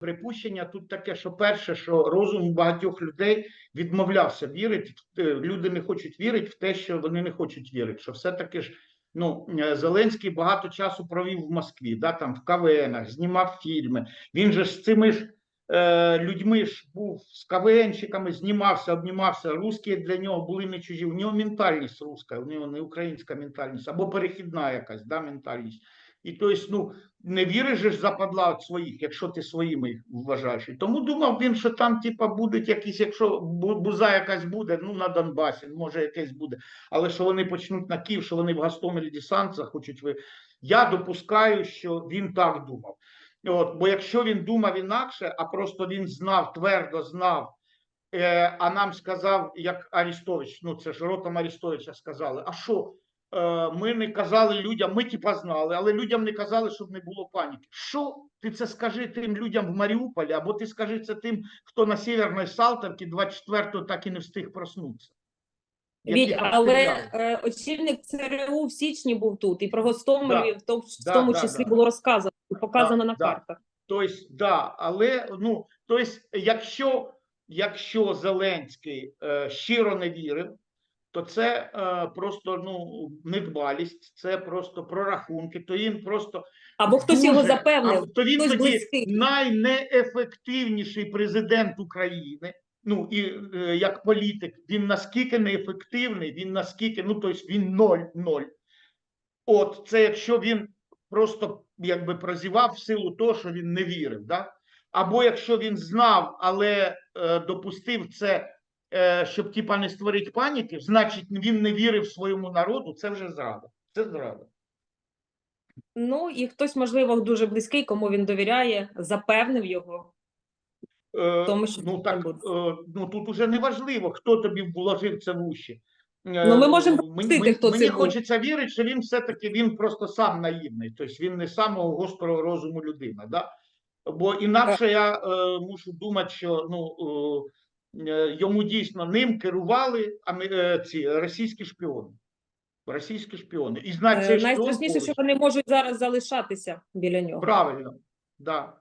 Припущення тут таке, що перше, що розум багатьох людей відмовлявся вірити. е, Люди не хочуть вірити в те, що вони не хочуть вірити. Що все-таки ж ну е, Зеленський багато часу провів в Москві, да, там в КВНах, знімав фільми. Він же з цими ж е, людьми ж був з КВНщиками, знімався, обнімався. Русські для нього були не чужі. У нього ментальність руська, у нього не українська ментальність, або перехідна якась да, ментальність. І то есть, ну, не віриш ж западла від своїх, якщо ти своїми вважаєш. І тому думав він, що там, типа, будуть якісь, якщо бу- буза якась буде, ну на Донбасі, може якесь буде. Але що вони почнуть на Київ, що вони в Гастомелі десант захочуть ви. Я допускаю, що він так думав. От, бо якщо він думав інакше, а просто він знав, твердо знав, е, а нам сказав, як Арістович, ну це ж ротом Арістовича сказали, а що? Е, ми не казали людям, ми типа знали, але людям не казали, щоб не було паніки. Що ти це скажи тим людям в Маріуполі, або ти скажи це тим, хто на Сєвєрній Салтовці 24-го так і не встиг проснутися. Віть, але е, очільник ЦРУ в січні був тут, і про Гостомель Да. в тому, в тому да, числі да. було розказано, і показано на да. картах. Тобто, да, але ну, тобто, якщо, якщо Зеленський е, щиро не вірив, то це е, просто ну, недбалість, це просто прорахунки, то він просто Або хтось його запевнив. а, то він хтось тоді близький. найнеефективніший президент України. Ну і е, як політик, він наскільки неефективний, він наскільки, ну тобто він ноль-ноль. От це якщо він просто якби прозівав в силу того, що він не вірив, да? або якщо він знав, але е, допустив це, щоб типа не створити паніки, значить він не вірив своєму народу, це вже зрада. Це зрада. Ну і хтось, можливо, дуже близький, кому він довіряє, запевнив його. Е, Тому що ну так е, ну тут уже не важливо, хто тобі вложив це в уші. Е, Ну, ми можемо мені- мені, хто мені це був. хочеться вірити, що він все-таки він просто сам наївний, тобто він не самого гострого розуму людина. Да? Бо інакше я е, мушу думати, що ну, е, е, йому дійсно ним керували е, ці російські шпіони. Російські шпіони. І знати це цей Найстрашніше, що вони можуть зараз залишатися біля нього. Правильно, да.